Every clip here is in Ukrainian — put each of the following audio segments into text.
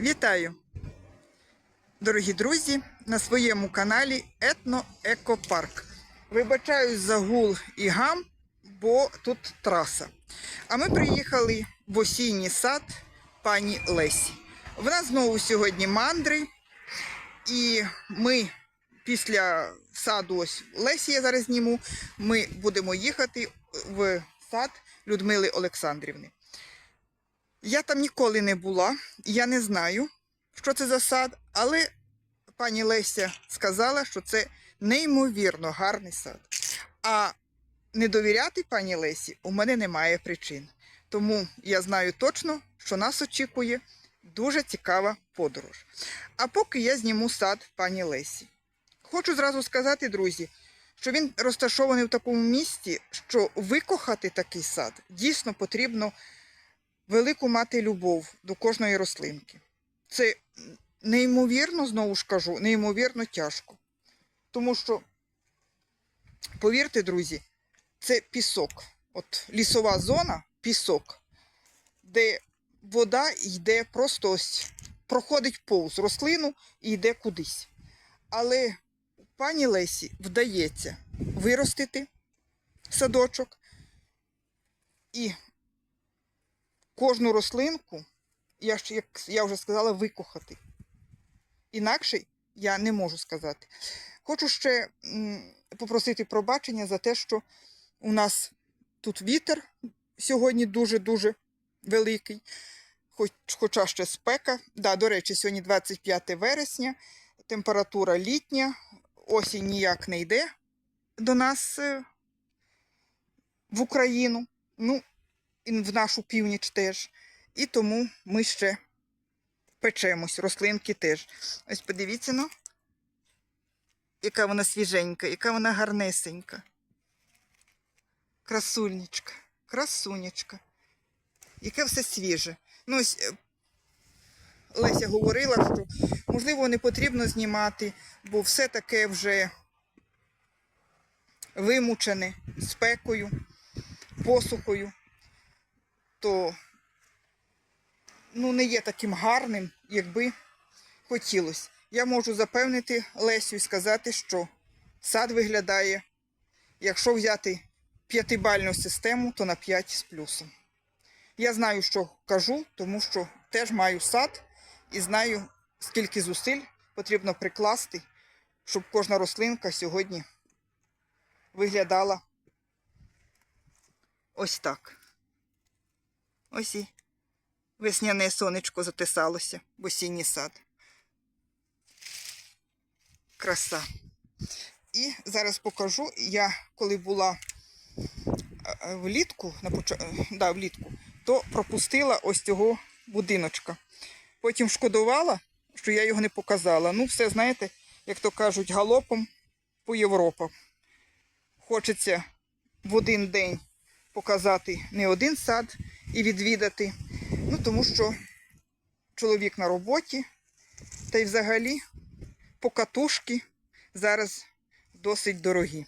Вітаю! Дорогі друзі, на своєму каналі Етно-Екопарк. Вибачаюсь за гул і гам, бо тут траса. А ми приїхали в осінній сад пані Лесі. В нас знову сьогодні мандри, і ми після саду ось Лесі я зараз зніму, ми будемо їхати в сад Людмили Олександрівни. Я там ніколи не була, я не знаю, що це за сад, але пані Леся сказала, що це неймовірно гарний сад. А не довіряти пані Лесі у мене немає причин. Тому я знаю точно, що нас очікує дуже цікава подорож. А поки я зніму сад пані Лесі. Хочу зразу сказати, друзі, що він розташований в такому місці, що викохати такий сад дійсно потрібно велику мати любов до кожної рослинки. Це неймовірно, знову ж кажу, неймовірно тяжко. Тому що, повірте, друзі, це пісок. От лісова зона пісок, де вода йде просто ось, проходить повз рослину і йде кудись. Але пані Лесі вдається виростити садочок і кожну рослинку, я ж, як я вже сказала, викохати. Інакше я не можу сказати. Хочу ще попросити пробачення за те, що у нас тут вітер сьогодні дуже-дуже великий, хоч, хоча ще спека. Да, до речі, сьогодні 25 вересня, температура літня, осінь ніяк не йде до нас е, в Україну. Ну, і в нашу північ теж. І тому ми ще печемось, рослинки теж. Ось подивіться, ну, яка вона свіженька, яка вона гарнесенька. Красульничка, красунечка. Яке все свіже. Ну, ось е, Леся говорила, що можливо не потрібно знімати, бо все таке вже вимучене спекою, посухою то ну, не є таким гарним, якби хотілося. Я можу запевнити Лесю і сказати, що сад виглядає, якщо взяти п'ятибальну систему, то на 5 з плюсом. Я знаю, що кажу, тому що теж маю сад і знаю, скільки зусиль потрібно прикласти, щоб кожна рослинка сьогодні виглядала ось так. Ось і весняне сонечко затисалося в осінній сад. Краса. І зараз покажу, я коли була е, е, влітку, на поч... е, да, влітку, то пропустила ось цього будиночка. Потім шкодувала, що я його не показала. Ну, все, знаєте, як то кажуть, галопом по Європам. Хочеться в один день показати не один сад і відвідати. Ну, тому що чоловік на роботі, та й взагалі покатушки зараз досить дорогі.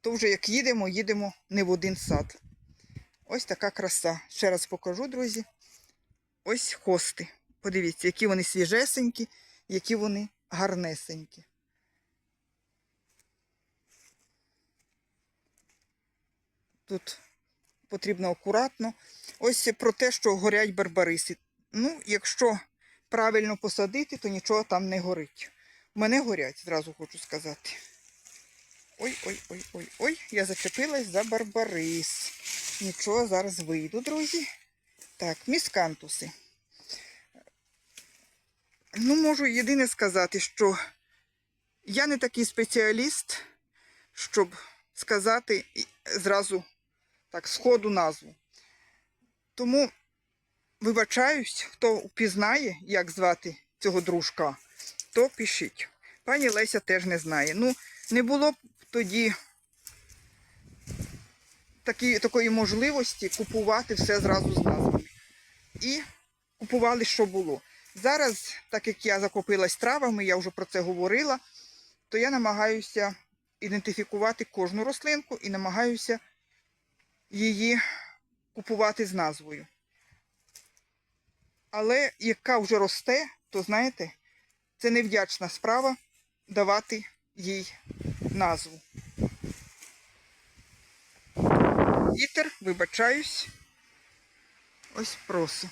То вже як їдемо, їдемо не в один сад. Ось така краса. Ще раз покажу, друзі. Ось хости. Подивіться, які вони свіжесенькі, які вони гарнесенькі. Тут потрібно акуратно. Ось про те, що горять барбариси. Ну, якщо правильно посадити, то нічого там не горить. Мене горять, зразу хочу сказати. Ой-ой-ой-ой-ой, я зачепилась за барбарис. Нічого, зараз вийду, друзі. Так, міскантуси. Ну, можу єдине сказати, що я не такий спеціаліст, щоб сказати зразу так, сходу назву. Тому вибачаюсь, хто впізнає, як звати цього дружка, то пишіть. Пані Леся теж не знає. Ну, не було б тоді такі, такої можливості купувати все зразу з назвами. І купували, що було. Зараз, так як я закупилась травами, я вже про це говорила, то я намагаюся ідентифікувати кожну рослинку і намагаюся її купувати з назвою. Але яка вже росте, то знаєте, це невдячна справа давати їй назву. Вітер, вибачаюсь. Ось просо.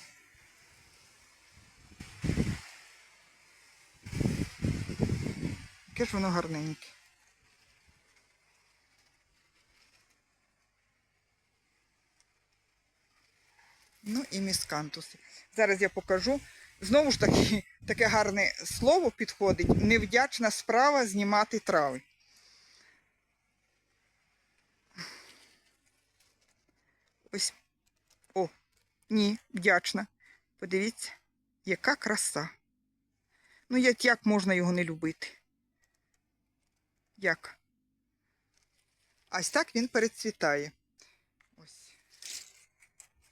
Яке ж воно гарненьке. Ну і міскантуси. Зараз я покажу. Знову ж таки, таке гарне слово підходить. Невдячна справа знімати трави. Ось. О, ні, вдячна. Подивіться, яка краса. Ну, як, як можна його не любити? Як? Ось так він перецвітає.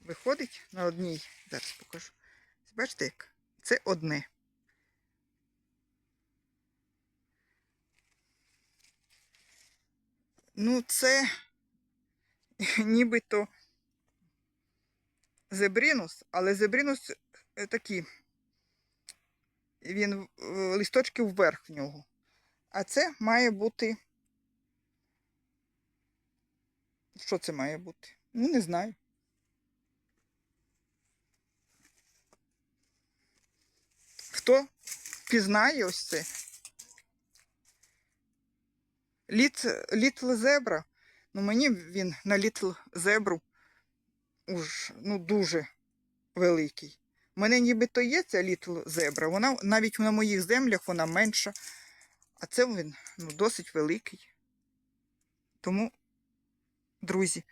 Виходить на одній. Зараз покажу. Бачите, як? Це одне. Ну, це нібито зебрінус, але зебрінус е, такий, він е, листочки вверх в нього. А це має бути. Що це має бути? Ну, не знаю. Хто пізнає ось це? Літ, літл зебра. Ну, мені він на літл зебру уж ну, дуже великий. У мене нібито є ця літл зебра. Вона навіть на моїх землях вона менша. А це він ну, досить великий. Тому, друзі,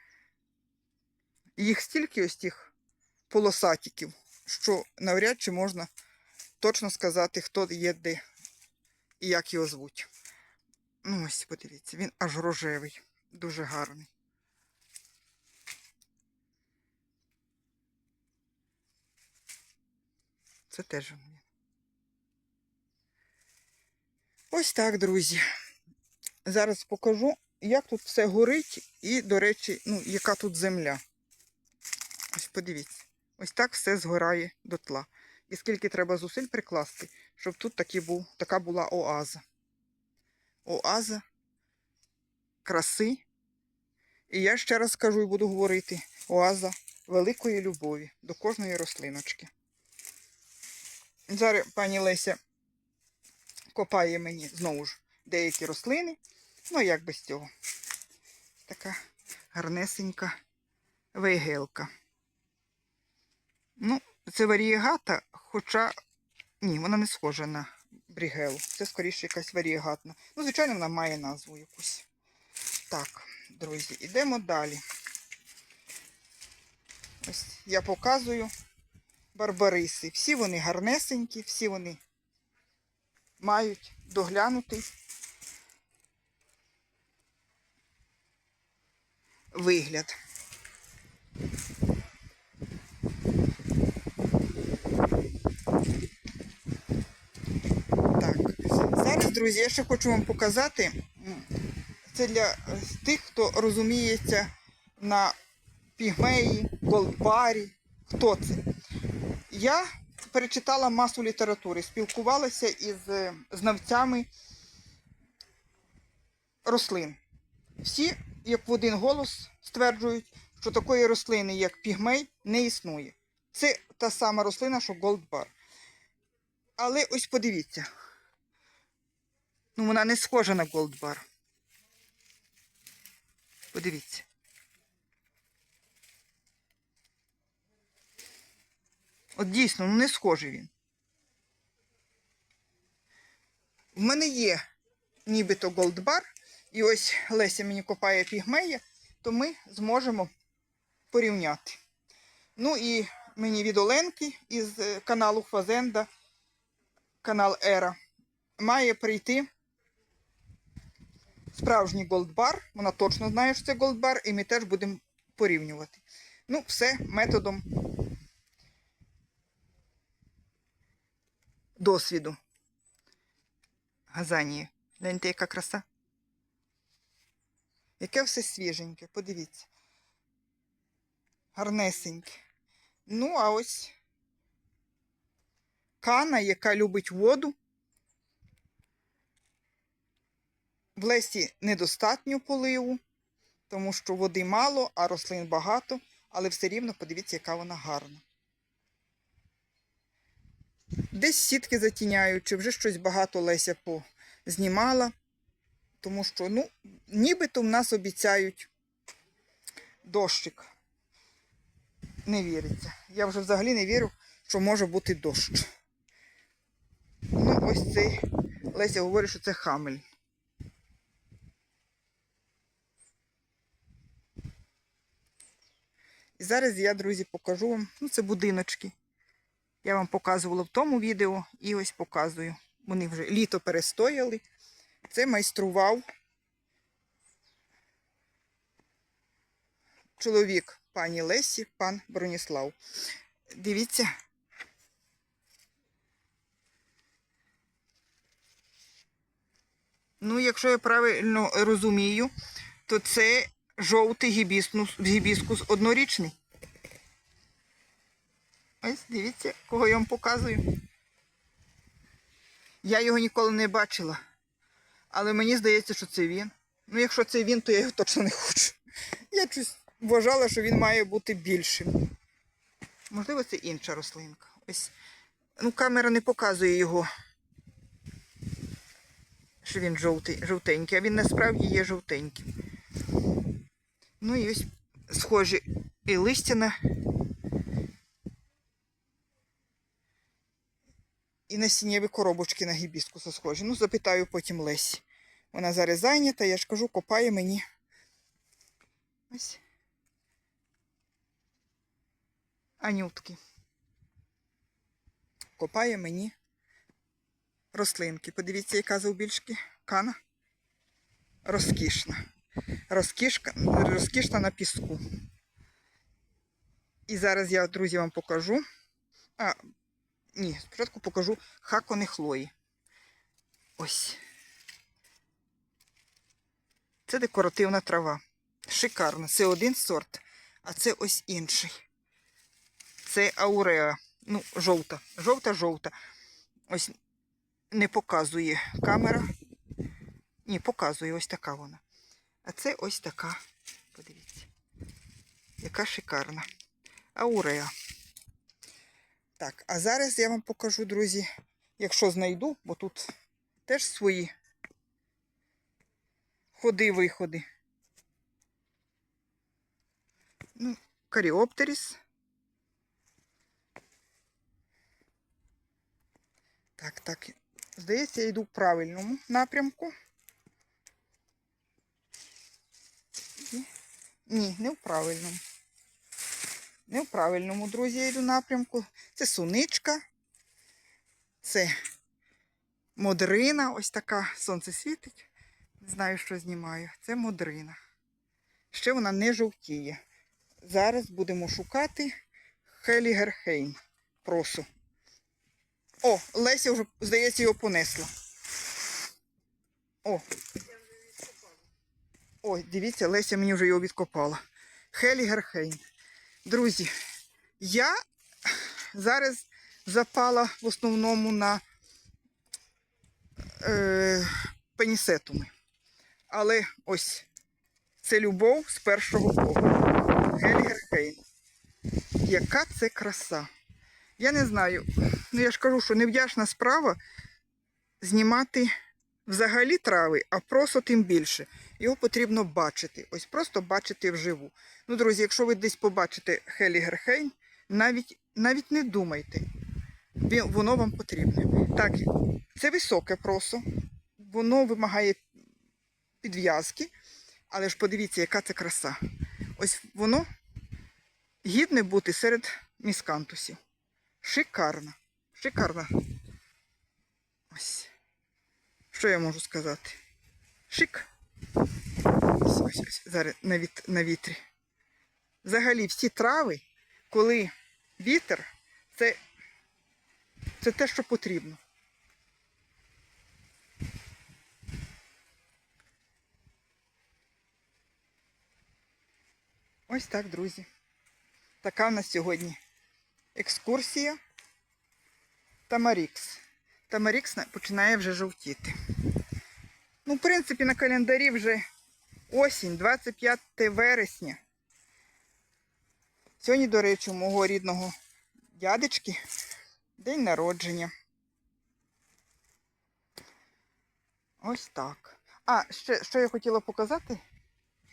їх стільки ось тих полосатиків, що навряд чи можна точно сказати, хто є де і як його звуть. Ну, ось, подивіться, він аж рожевий, дуже гарний. Це теж він. Ось так, друзі. Зараз покажу, як тут все горить і, до речі, ну, яка тут земля. Ось подивіться. Ось так все згорає дотла. І скільки треба зусиль прикласти, щоб тут такі був, така була оаза. Оаза краси. І я ще раз скажу і буду говорити: оаза великої любові до кожної рослиночки. Зараз пані Леся копає мені знову ж деякі рослини. Ну, як без цього. Така гарнесенька вейгелка. Ну, це варієгата, хоча ні, вона не схожа на брігелу. Це скоріше якась варієгатна. Ну, звичайно, вона має назву якусь. Так, друзі, йдемо далі. Ось я показую барбариси. Всі вони гарнесенькі, всі вони мають доглянутий вигляд. Так, зараз, друзі, я ще хочу вам показати. Це для тих, хто розуміється на пігмеї, голдбарі. Хто це? Я перечитала масу літератури, спілкувалася із е, знавцями рослин. Всі, як в один голос, стверджують, що такої рослини, як пігмей, не існує. Це та сама рослина, що голдбар. Але ось подивіться. Ну, вона не схожа на голдбар. Подивіться. От дійсно, ну не схожий він. В мене є нібито голдбар, і ось Леся мені копає пігмея, то ми зможемо порівняти. Ну і мені від Оленки із е, каналу Фазенда, канал Ера, має прийти справжній голдбар. Вона точно знає, що це голдбар, і ми теж будемо порівнювати. Ну, все методом досвіду. Газанії. Гляньте, яка краса. Яке все свіженьке, подивіться. Гарнесеньке. Ну, а ось кана, яка любить воду. В лесі недостатньо поливу, тому що води мало, а рослин багато, але все рівно подивіться, яка вона гарна. Десь сітки затіняючи, вже щось багато Леся познімала, тому що, ну, нібито в нас обіцяють дощик. Не віриться. Я вже взагалі не вірю, що може бути дощ. Ну, ось цей Леся говорить, що це хамель. І зараз я, друзі, покажу вам. Ну, це будиночки. Я вам показувала в тому відео і ось показую. Вони вже літо перестояли. Це майстрував чоловік пані Лесі, пан Броніслав. Дивіться. Ну, якщо я правильно розумію, то це жовтий гібіскус, гібіскус однорічний. Ось дивіться, кого я вам показую. Я його ніколи не бачила. Але мені здається, що це він. Ну, якщо це він, то я його точно не хочу. Я щось вважала, що він має бути більшим. Можливо, це інша рослинка. Ось. Ну, камера не показує його. Що він жовтий, жовтенький, а він насправді є жовтеньким. Ну і ось схожі і листяна. І насіннєві коробочки на гібіскуса схожі. Ну, запитаю потім Лесі. Вона зараз зайнята, я ж кажу, копає мені. Ось. Анютки. Копає мені рослинки. Подивіться, яка завбільшки кана. Розкішна. Розкішка, розкішна на піску. І зараз я, друзі, вам покажу. А, ні, спочатку покажу хакони хлої. Ось. Це декоративна трава. Шикарна. Це один сорт, а це ось інший. Це ауреа. Ну, жовта. Жовта-жовта. Ось не показує камера. Ні, показує ось така вона. А це ось така. Подивіться. Яка шикарна. Ауреа. Так, а зараз я вам покажу, друзі, якщо знайду, бо тут теж свої ходи-виходи. Ну, каріоптеріс. Так, так. Здається, я йду в правильному напрямку. Ні, не в правильному. Не в правильному, друзі, я йду напрямку. Це суничка. Це модрина. Ось така. Сонце світить. Не знаю, що знімаю. Це модрина. Ще вона не жовтіє. Зараз будемо шукати Хелігерхейм. Просу. О, Леся вже, здається, його понесла. О. Ой, дивіться, Леся мені вже його відкопала. Хелігерхейм. Друзі, я зараз запала в основному на е, пенісетуми. Але ось це любов з першого погляду. Гельгерхейм. Яка це краса. Я не знаю, ну я ж кажу, що невдячна справа знімати взагалі трави, а просто тим більше. Його потрібно бачити. Ось просто бачити вживу. Ну, друзі, якщо ви десь побачите Хелігерхейн, навіть, навіть не думайте. Воно вам потрібне. Так, це високе просо. Воно вимагає підв'язки. Але ж подивіться, яка це краса. Ось воно гідне бути серед міскантусів. Шикарно. Шикарно. Ось. Що я можу сказати? Шик. Ось, ось. Зараз на, віт, на вітрі. Взагалі, всі трави, коли вітер, це, це те, що потрібно. Ось так, друзі. Така в нас сьогодні екскурсія Тамарікс. Тамарікс починає вже жовтіти. Ну, в принципі, на календарі вже осінь, 25 вересня. Сьогодні, до речі, у мого рідного дядечки день народження. Ось так. А, ще що я хотіла показати?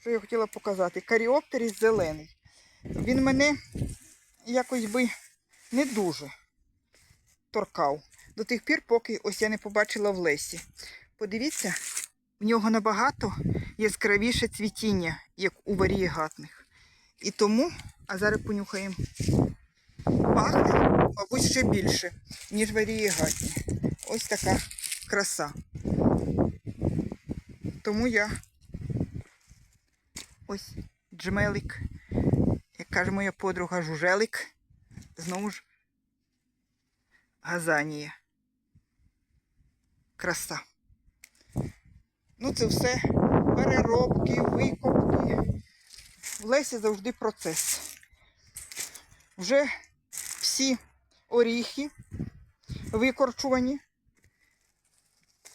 Що я хотіла показати? Каріоптеріс зелений. Він мене якось би не дуже торкав. До тих пір, поки ось я не побачила в лесі. Подивіться, в нього набагато яскравіше цвітіння, як у варієгатних. І тому, а зараз понюхаємо, пахне, мабуть, ще більше, ніж варієгатні. Ось така краса. Тому я ось джмелик, як каже моя подруга, жужелик. Знову ж газанія. Краса. Ну, це все переробки, викопки. В лесі завжди процес. Вже всі оріхи викорчувані.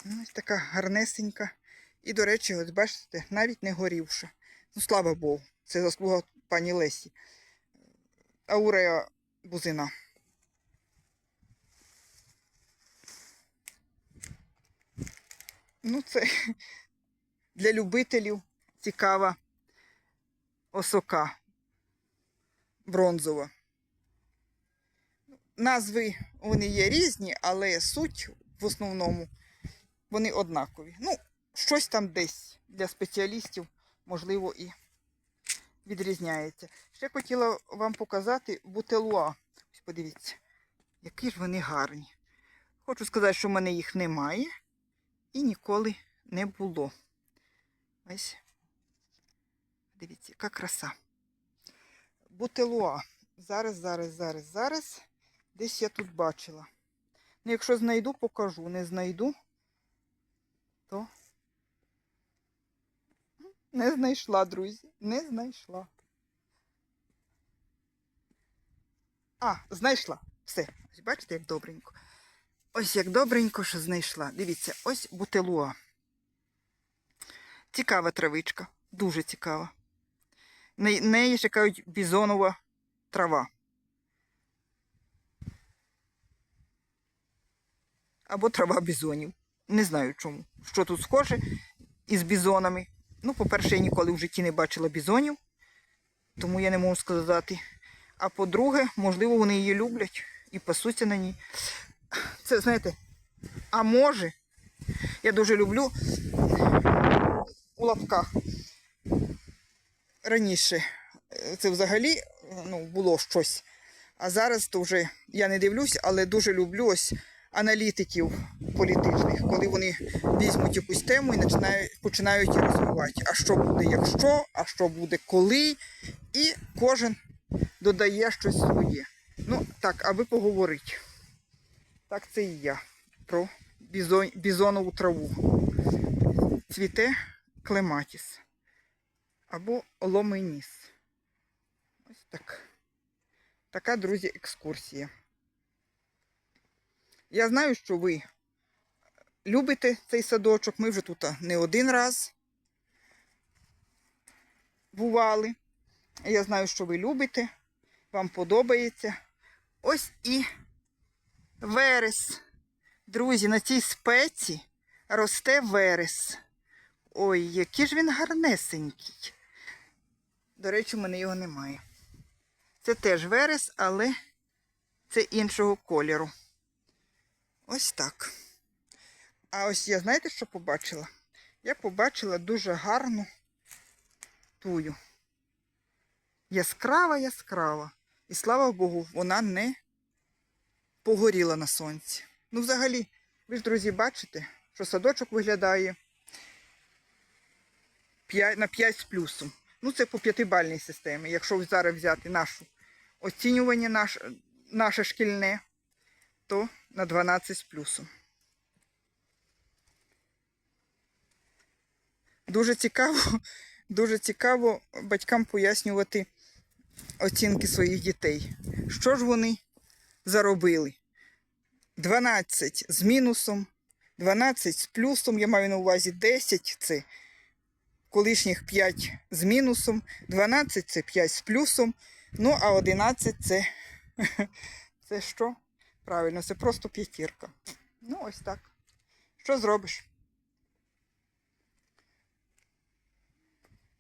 Ну, Ось така гарнесенька. І, до речі, от бачите, навіть не горівша. Ну, слава Богу, це заслуга пані Лесі. Аурея бузина. Ну, це для любителів цікава осока бронзова. Назви вони є різні, але суть в основному вони однакові. Ну, щось там десь для спеціалістів, можливо, і відрізняється. Ще хотіла вам показати бутелуа. Ось подивіться, які ж вони гарні. Хочу сказати, що в мене їх немає і ніколи не було. Ось. Дивіться, яка краса. Бутелуа. Зараз, зараз, зараз, зараз. Десь я тут бачила. Ну, якщо знайду, покажу. Не знайду, то не знайшла, друзі. Не знайшла. А, знайшла. Все. Бачите, як добренько. Ось як добренько, що знайшла. Дивіться, ось бутелуа. Цікава травичка. Дуже цікава. Неї ще кажуть бізонова трава. Або трава бізонів. Не знаю чому. Що тут схоже із бізонами. Ну, по-перше, я ніколи в житті не бачила бізонів, тому я не можу сказати. А по-друге, можливо, вони її люблять і пасуться на ній. Це, знаєте, а може, я дуже люблю у лапках. Раніше е, це взагалі ну, було щось. А зараз то вже я не дивлюсь, але дуже люблю ось аналітиків політичних, коли вони візьмуть якусь тему і починають, починають її розвивати. А що буде, якщо, а що буде, коли. І кожен додає щось своє. Ну, так, аби поговорити. Так це і я про бізон, бізонову траву. Цвіте клематіс або ломеніс. Ось так. Така, друзі, екскурсія. Я знаю, що ви любите цей садочок. Ми вже тут не один раз бували. Я знаю, що ви любите, вам подобається. Ось і верес. Друзі, на цій спеці росте верес. Ой, який ж він гарнесенький. До речі, в мене його немає. Це теж верес, але це іншого кольору. Ось так. А ось я знаєте, що побачила? Я побачила дуже гарну тую. Яскрава, яскрава. І слава Богу, вона не погоріла на сонці. Ну, взагалі, ви ж, друзі, бачите, що садочок виглядає 5, на 5 з плюсом. Ну, це по п'ятибальній системі. Якщо зараз взяти нашу оцінювання, наш, наше шкільне, то на 12 з плюсом. Дуже цікаво, дуже цікаво батькам пояснювати оцінки своїх дітей. Що ж вони заробили? 12 з мінусом, 12 з плюсом, я маю на увазі 10 це колишніх 5 з мінусом, 12 це 5 з плюсом, ну а 11 це, це що? Правильно, це просто п'ятірка. Ну, ось так. Що зробиш?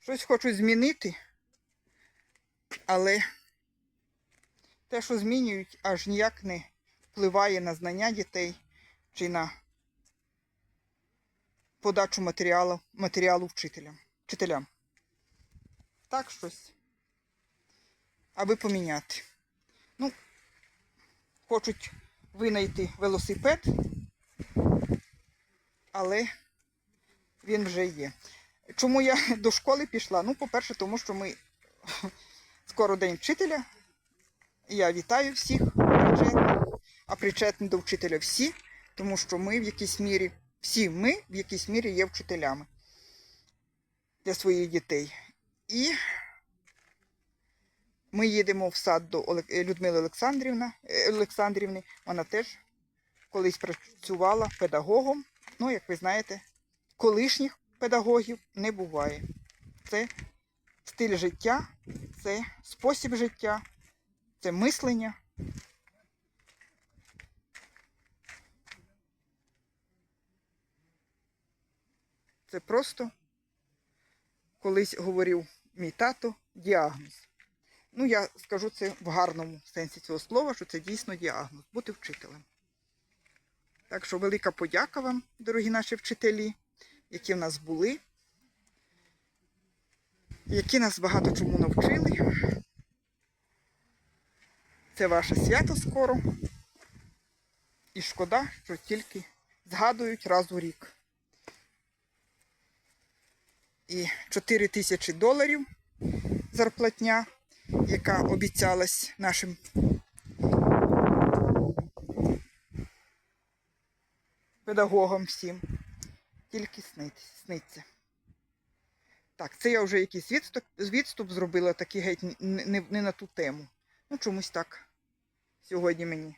Щось хочу змінити, але те, що змінюють, аж ніяк не впливає на знання дітей чи на подачу матеріалу, матеріалу вчителям. вчителям. Так щось. Аби поміняти. Ну, хочуть винайти велосипед, але він вже є. Чому я до школи пішла? Ну, по-перше, тому що ми скоро день вчителя. Я вітаю всіх а причетні до вчителя всі, тому що ми в якійсь мірі, всі ми в якійсь мірі є вчителями для своїх дітей. І ми їдемо в сад до Людмили Олександрівна, е, Олександрівни. Вона теж колись працювала педагогом. Ну, як ви знаєте, колишніх педагогів не буває. Це стиль життя, це спосіб життя, це мислення. Це просто колись говорив мій тато діагноз. Ну, я скажу це в гарному сенсі цього слова, що це дійсно діагноз бути вчителем. Так що велика подяка вам, дорогі наші вчителі, які в нас були, які нас багато чому навчили. Це ваше свято скоро. І шкода, що тільки згадують раз у рік. І 4 тисячі доларів зарплатня, яка обіцялась нашим педагогам всім. Тільки сниться. Так, це я вже якийсь відступ, відступ зробила, такий геть не, не, не на ту тему. Ну, чомусь так сьогодні мені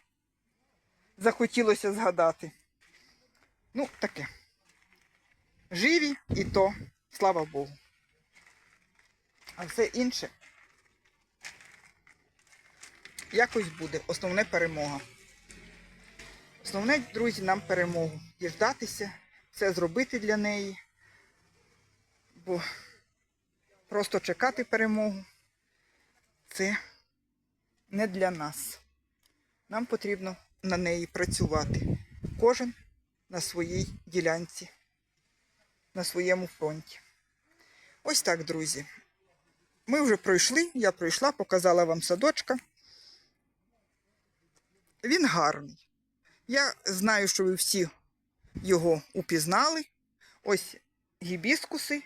захотілося згадати. Ну, таке. Живі і то, слава Богу. А все інше якось буде. Основне перемога. Основне, друзі, нам перемогу. Діждатися, все зробити для неї. Бо просто чекати перемогу це не для нас. Нам потрібно на неї працювати. Кожен на своїй ділянці, на своєму фронті. Ось так, друзі. Ми вже пройшли, я пройшла, показала вам садочка. Він гарний. Я знаю, що ви всі його упізнали. Ось гібіскуси.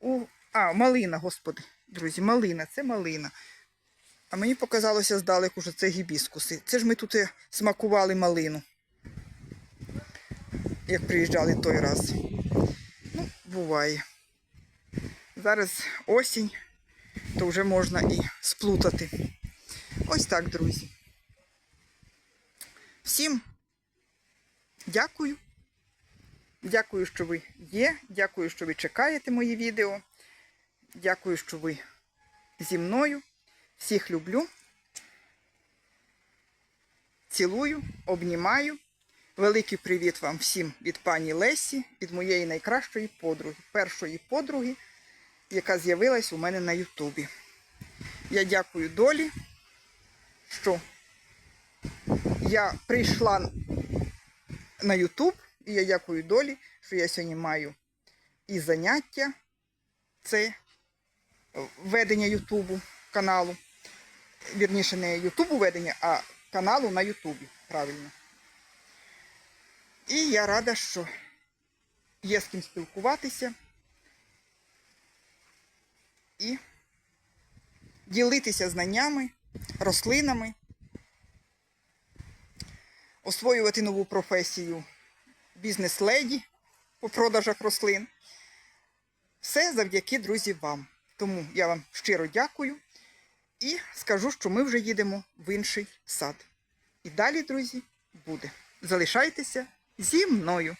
У... А, малина, господи, друзі, малина, це малина. А мені показалося здалеку, що це гібіскуси. Це ж ми тут смакували малину. Як приїжджали той раз. Буває. Зараз осінь, то вже можна і сплутати. Ось так, друзі. Всім дякую. Дякую, що ви є. Дякую, що ви чекаєте мої відео. Дякую, що ви зі мною. Всіх люблю. Цілую, обнімаю. Великий привіт вам всім від пані Лесі, від моєї найкращої подруги, першої подруги, яка з'явилась у мене на Ютубі. Я дякую долі, що я прийшла на Ютуб, і я дякую долі, що я сьогодні маю і заняття, це ведення Ютубу каналу. Вірніше, не Ютубу ведення, а каналу на Ютубі. Правильно. І я рада, що є з ким спілкуватися і ділитися знаннями, рослинами, освоювати нову професію бізнес-леді по продажах рослин. Все завдяки, друзі, вам. Тому я вам щиро дякую і скажу, що ми вже їдемо в інший сад. І далі, друзі, буде. Залишайтеся зі мною.